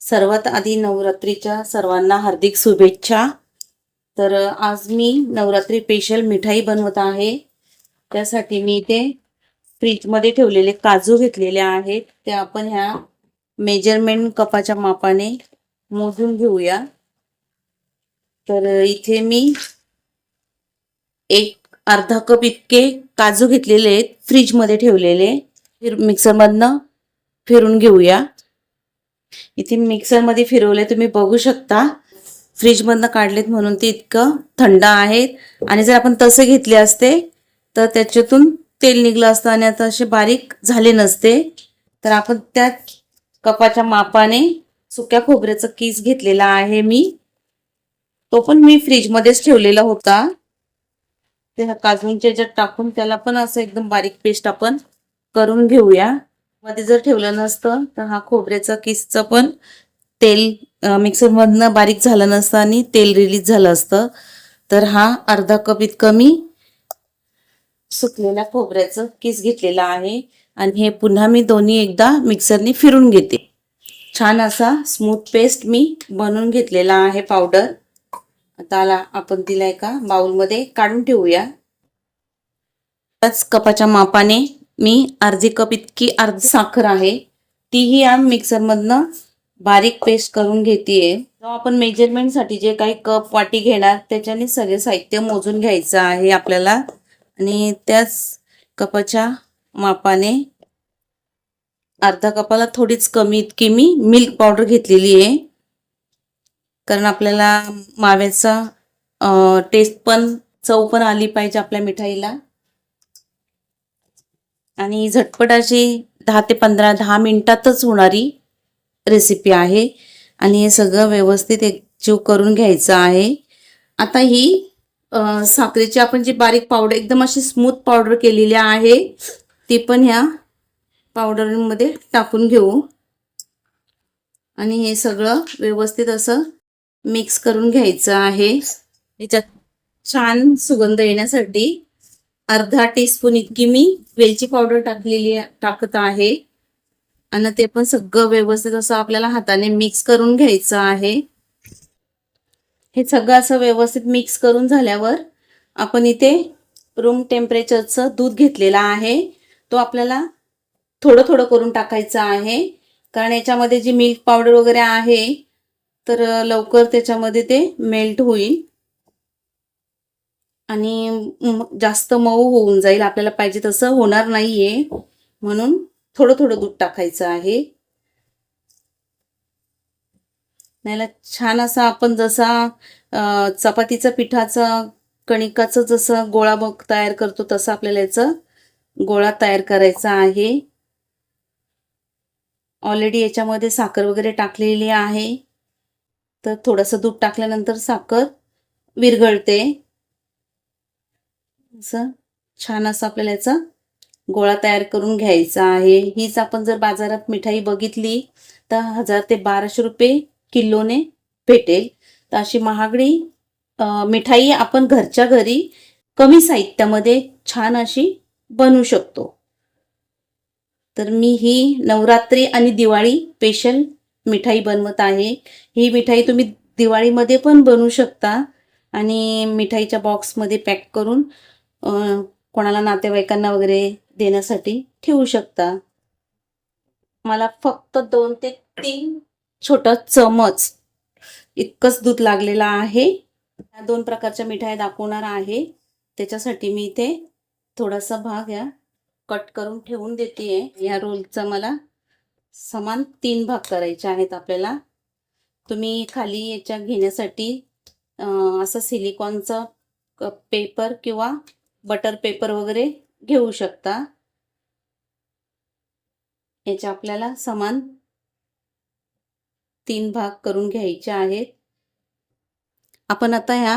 सर्वात आधी नवरात्रीच्या सर्वांना हार्दिक शुभेच्छा. तर आज मी नवरात्री स्पेशल मिठाई बनवत आहे. त्यासाठी मी इथे फ्रीजमध्ये ठेवलेले काजू घेतलेले आहेत. ते आपण ह्या मेजरमेंट कपाच्या मापाने मोजून घेऊया. तर इथे मी एक अर्धा कप इतके काजू घेतलेले आहेत. फ्रीजमध्ये ठेवलेले. फिर मिक्सरमधनं फिरून घेऊया. इथे मिक्सरमध्ये फिरवले तुम्ही बघू शकता. फ्रीजमधनं काढलेत म्हणून ते इतकं थंड आहेत. आणि जर आपण तसे घेतले असते तर त्याच्यातून तेल निघलं असतं आणि आता असे बारीक झाले नसते. तर आपण त्या कपाच्या मापाने सुक्या खोबऱ्याचा किस घेतलेला आहे मी. तो पण मी फ्रीजमध्येच ठेवलेला होता. ते काजूंच्या ज्यात टाकून त्याला पण असं एकदम बारीक पेस्ट आपण करून घेऊया. मध्ये जर ठेवलं नसतं तर हा खोबऱ्याचा किसचं पण तेल मिक्सरमधनं बारीक झालं नसतं आणि तेल रिलीज झालं असतं. तर हा अर्धा कप इतकं मी सुकलेल्या खोबऱ्याचं किस घेतलेला आहे. आणि हे पुन्हा मी दोन्ही एकदा मिक्सरने फिरून घेते. छान असा स्मूथ पेस्ट मी बनवून घेतलेला आहे पावडर. आता आला आपण तिला एका बाउलमध्ये काढून ठेवूया. त्याच कपाच्या मापाने मी अर्धी कप इतकी अर्धी साखर आहे तीही आम मिक्सरमधनं बारीक पेस्ट करून घेते आपण मेजरमेंटसाठी जे काही कप वाटी घेणार त्याच्याने सगळे साहित्य मोजून घ्यायचं आहे आपल्याला. आणि त्याच कपाच्या मापाने अर्धा कपाला थोडीच कमी इतकी मी मिल्क पावडर घेतलेली आहे. कारण आपल्याला माव्याचा टेस्ट पण चव पण आली पाहिजे आपल्या मिठाईला. आणि झटपट अशी दहा ते पंधरा दहा मिनटातच होणारी रेसिपी आहे. आणि हे सगळं व्यवस्थित एकजीव करून घ्यायचं आहे. आता ही साखरेची आपण जी बारीक पावडर एकदम अशी स्मूथ पावडर केलेली आहे ती पण ह्या पावडरमध्ये टाकून घेऊ. आणि हे सगळं व्यवस्थित असं मिक्स करून घ्यायचं आहे. याच्यात छान सुगंध येण्यासाठी अर्धा टीस्पून इतकी मी वेलची पावडर टाकलेली टाकत आहे. आणि ते पण सगळं व्यवस्थित असं आपल्याला हाताने मिक्स करून घ्यायचं आहे. हे सगळं असं व्यवस्थित मिक्स करून झाल्यावर आपण इथे रूम टेम्परेचरचं दूध घेतलेलं आहे. तो आपल्याला थोडं थोडं करून टाकायचं आहे. कारण याच्यामध्ये जी मिल्क पावडर वगैरे आहे तर लवकर त्याच्यामध्ये ते मेल्ट होईल. आणि जास्त मऊ होऊन जाईल आपल्याला पाहिजे तसं होणार नाहीये. म्हणून थोडं थोडं दूध टाकायचं आहे. नाहीला छान असा आपण जसा चपातीचा चपातीचं पिठाचा कणिकाचं जसं गोळा बघ तयार करतो तसं आपल्याला याचं गोळा तयार करायचा आहे. ऑलरेडी याच्यामध्ये साखर वगैरे टाकलेली आहे. तर थोडंसं दूध टाकल्यानंतर साखर विरघळते. असं छान असं आपल्याला याचा गोळा तयार करून घ्यायचा आहे. हीच आपण जर बाजारात मिठाई बघितली तर हजार ते बाराशे रुपये किलोने भेटेल. तर अशी महागडी मिठाई आपण घरच्या घरी कमी साहित्यामध्ये छान अशी बनवू शकतो. तर मी ही नवरात्री आणि दिवाळी स्पेशल मिठाई बनवत आहे. ही मिठाई तुम्ही दिवाळीमध्ये पण बनवू शकता आणि मिठाईच्या बॉक्समध्ये पॅक करून कोणाला नातेवाईकांना वगैरे देण्यासाठी ठेवू शकता. मला फक्त दोन ते तीन छोटा चमच इतकंच दूध लागलेलं आहे. या दोन प्रकारच्या मिठाई दाखवणार आहे. त्याच्यासाठी मी इथे थोडासा भाग या कट करून ठेवून देते या रोलचा मला समान तीन भाग करायचे आहेत आपल्याला. तुम्ही खाली याच्या घेण्यासाठी असं सिलिकॉनचं पेपर किंवा बटर पेपर वगैरे घेऊ शकता. याचे आपल्याला समान तीन भाग करून घ्यायचे आहेत. आपण आता ह्या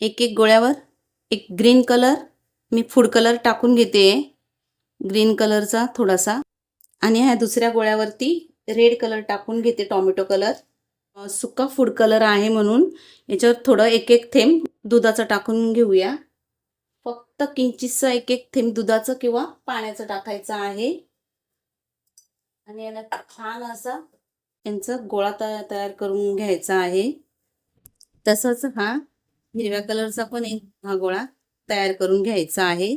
एक एक गोळ्यावर एक ग्रीन कलर मी फूड कलर टाकून घेते. ग्रीन कलरचा थोडासा. आणि ह्या दुसऱ्या गोळ्यावरती रेड कलर टाकून घेते टॉमॅटो कलर सुका फूड कलर आहे म्हणून. याच्यावर थोडं एक एक थेंब दुधाचं टाकून घेऊया. फक्त किंचितचा एक एक थेंब दुधाचं किंवा पाण्याचं टाकायचं आहे. आणि याला छान असा यांचं गोळा तयार करून घ्यायचा आहे. तसंच हा हिरव्या कलरचा पण एक हा गोळा तयार करून घ्यायचा आहे.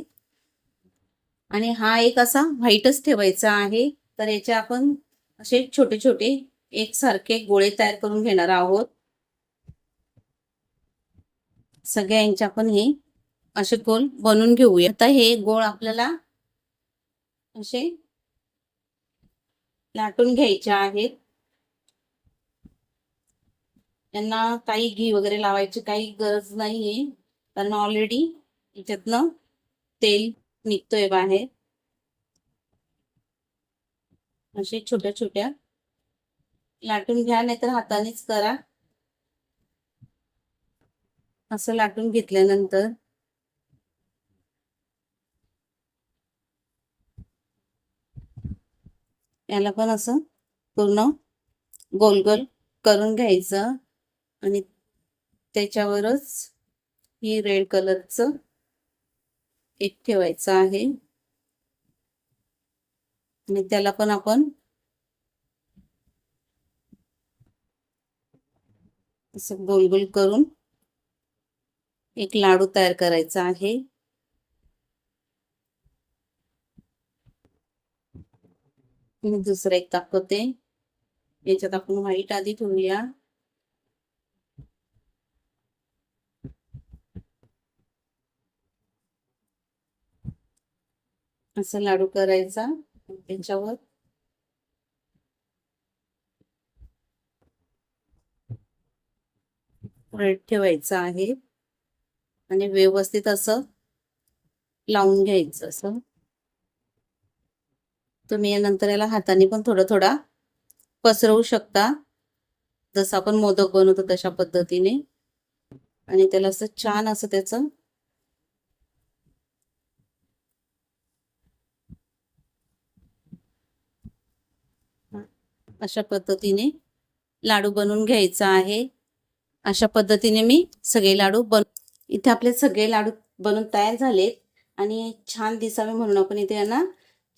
आणि हा एक असा व्हाईटच ठेवायचा आहे. तर याचे आपण असे छोटे छोटे एकसारखे गोळे तयार करून घेणार आहोत. सगळ्या यांच्या पण हे असे गोल बनवून घेऊया. आता हे गोळ आपल्याला असे लाटून घ्यायचे आहेत. यांना काही घी वगैरे लावायची काही गरज नाहीये. कारण ऑलरेडी याच्यातनं तेल निघतोय बाहेर. असे छोट्या छोट्या लाटून घ्या नाहीतर हातानेच करा. असं लाटून घेतल्यानंतर याला पण असं पूर्ण गोल गोल करून घ्यायचं आणि त्याच्यावरच ही रेड कलरचं एक ठेवायचं आहे. आणि त्याला पण आपण असं गोल गोल करून एक लाडू तयार करायचा आहे. दुसरं एक दाखवते. याच्यात आपण व्हाईट आधी ठेवूया. असं लाडू करायचा त्याच्यावर ठेवायचं आहे. आणि व्यवस्थित असं लावून घ्यायचं असं. तुम्ही नंतर याला हाताने पण थोडा थोडा पसरवू शकता. जसं आपण मोदक बनवतो तशा पद्धतीने. आणि त्याला असं छान असं त्याचं अशा पद्धतीने लाडू बनवून घ्यायचा आहे. अशा पद्धतीने मी सगळे लाडू बन इथे आपले सगळे लाडू बनून तयार झालेत. आणि छान दिसावे म्हणून आपण इथे यांना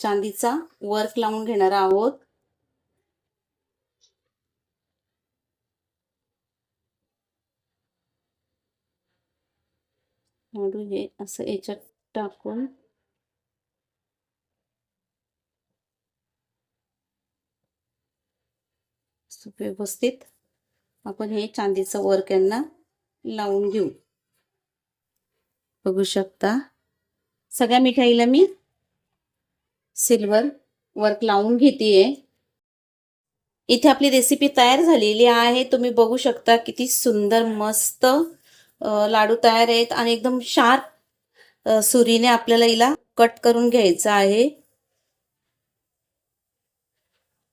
चांदीचा वर्क लावून घेणार आहोत. म्हणून हे असं याच्यात टाकून. व्यवस्थित आपण हे चांदीचं वर्क यांना लावून घेऊ. बघू शकता. सगळ्या मिठाईला मी सिल्वर वर्क लावून घेतेय. इथे आपली रेसिपी तयार झालेली आहे. तुम्ही बघू शकता किती सुंदर मस्त लाडू तयार आहेत आणि एकदम शार्प सुरीने आपल्याला हिला कट करून घ्यायचं आहे.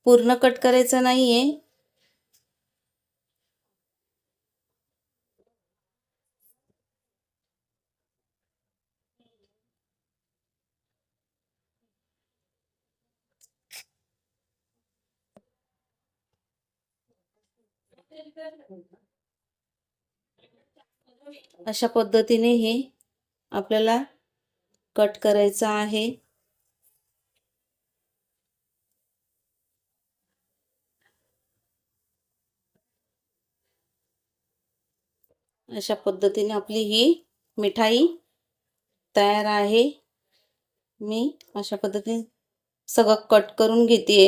पूर्ण कट करायचं नाहीये. अशा पद्धतीने हे आपल्याला कट करायचं आहे. अशा पद्धतीने आपली ही मिठाई तयार आहे. मी अशा पद्धतीने सगळं कट करून घेते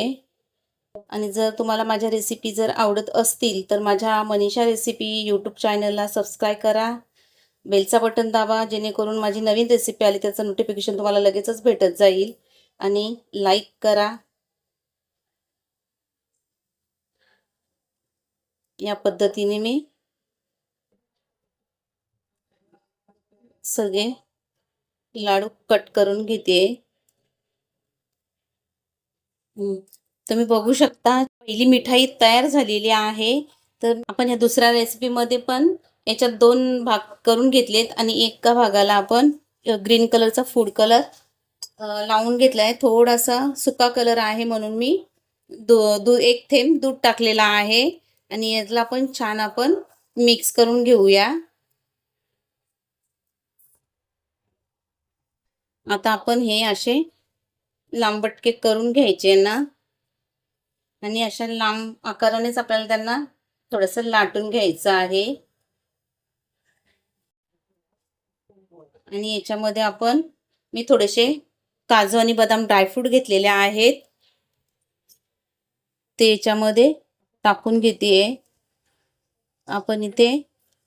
आणि जर तुम्हाला माझ्या रेसिपी जर आवडत असतील तर माझ्या मनीषा रेसिपी यूट्यूब चॅनलला सबस्क्राईब करा. बेलचा बटन दाबा जेणेकरून माझी नवीन रेसिपी आली त्याचं नोटिफिकेशन तुम्हाला लगेचच भेटत जाईल. आणि लाईक करा. या पद्धतीने मी सगळे लाडू कट करून घेते. तुम्ही बघू शकता पहिली मिठाई तयार झालेली आहे. तर आपण या दुसऱ्या रेसिपीमध्ये पण याच्यात दोन भाग करून घेतलेत आणि एका भागाला आपण ग्रीन कलरचा फूड कलर लावून घेतला आहे थोडासा सुका कलर आहे म्हणून मी दू दू एक थेंब दूध टाकलेला आहे. आणि यातला पण छान आपण मिक्स करून घेऊया. आता आपण हे असे लांबटके करून घ्यायचे ना. आणि अशा लांब आकारानेच आपल्याला त्यांना थोडंसं लाटून घ्यायचं आहे. आणि याच्यामध्ये आपण मी थोडेसे काजू आणि बदाम ड्रायफ्रूट घेतलेले आहेत. ते याच्यामध्ये टाकून घेते आपण इथे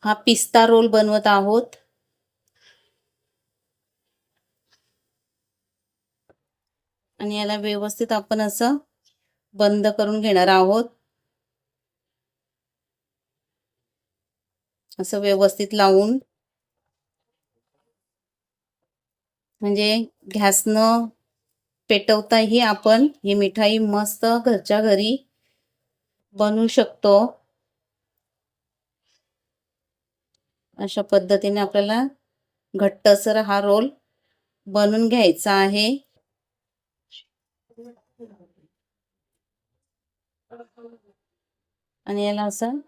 हा पिस्ता रोल बनवत आहोत. आणि याला व्यवस्थित आपण असं बंद करून घेणार आहोत. असं व्यवस्थित लावून. म्हणजे गॅस पेटवताही आपण ही मिठाई मस्त घरच्या घरी बनवू शकतो. अशा पद्धतीने आपल्याला घट्टसर हा रोल बनवून घ्यायचा आहे. आणि याला असं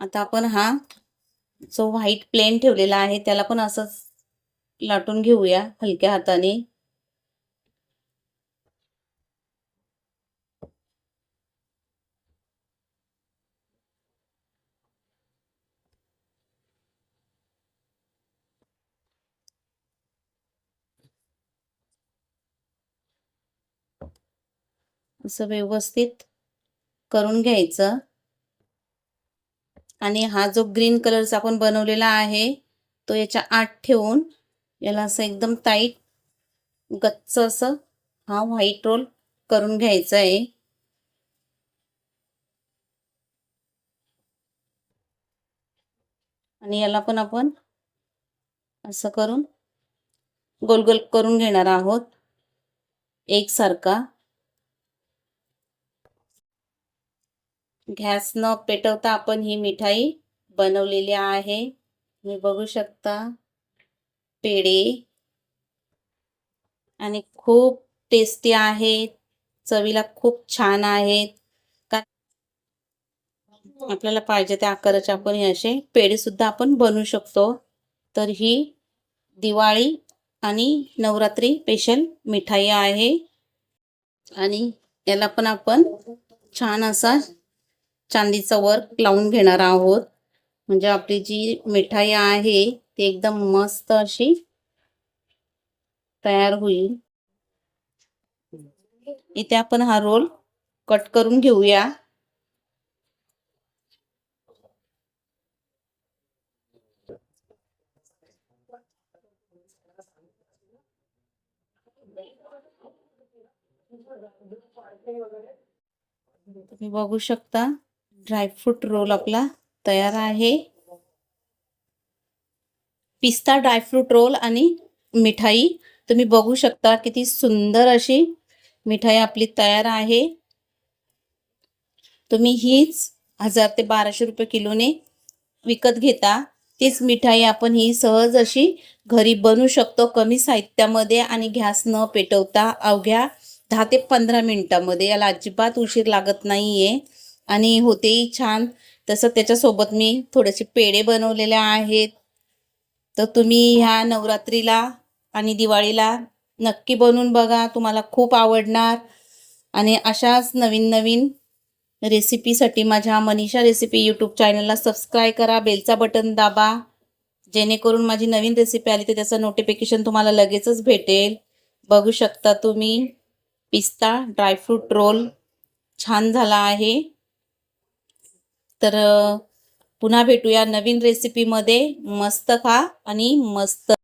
आता आपण हा जो व्हाईट प्लेन ठेवलेला आहे त्याला पण असंच लाटून घेऊया हलक्या हाताने. असं व्यवस्थित करून घ्यायचं. आणि हा जो ग्रीन कलरचा आपण बनवलेला आहे तो याच्या आत ठेवून याला असं एकदम टाईट गच्च असं हा व्हाईट रोल करून घ्यायचा आहे आणि याला पण आपण असं करून गोल गोल करून घेणार आहोत. एकसारखा. गॅस न पेटवता आपण ही मिठाई बनवलेली आहे. तुम्ही बघू शकता. पेढे. आणि खूप टेस्टी आहेत चवीला खूप छान आहेत का आपल्याला पाहिजे त्या आकाराचे आपण हे असे पेढे सुद्धा आपण बनवू शकतो. तर ही दिवाळी आणि नवरात्री स्पेशल मिठाई आहे. आणि याला पण आपण छान असा चांदीचा वर्क लावून घेणार आहोत. म्हणजे आपली जी मिठाई आहे ती एकदम मस्त अशी तयार होईल. इथे आपण हा रोल कट करून घेऊया. तुम्ही बघू शकता. ड्रायफ्रूट रोल आपला तयार आहे. पिस्ता ड्रायफ्रूट रोल आणि मिठाई. तुम्ही बघू शकता किती सुंदर अशी मिठाई आपली तयार आहे. तुम्ही हीच हजार ते बाराशे रुपये किलोने विकत घेता. तीच मिठाई आपण ही सहज अशी घरी बनवू शकतो. कमी साहित्यामध्ये आणि गॅस न पेटवता अवघ्या दहा ते पंधरा मिनिटामध्ये. याला अजिबात उशीर लागत नाही आहे आणि होतेही छान. तसं त्याच्यासोबत मी थोडेसे पेढे बनवलेले आहेत. तर तुम्ही ह्या नवरात्रीला आणि दिवाळीला नक्की बनवून बघा. तुम्हाला खूप आवडणार. आणि अशाच नवीन नवीन रेसिपीसाठी माझ्या मनीषा रेसिपी यूट्यूब चॅनलला सबस्क्राईब करा. बेलचा बटन दाबा. जेणेकरून माझी नवीन रेसिपी आली तर त्याचं नोटिफिकेशन तुम्हाला लगेचच भेटेल. बघू शकता तुम्ही. पिस्ता ड्रायफ्रूट रोल छान झाला आहे. तर पुन्हा भेटूया नवीन रेसिपीमध्ये मस्त खा आणि मस्त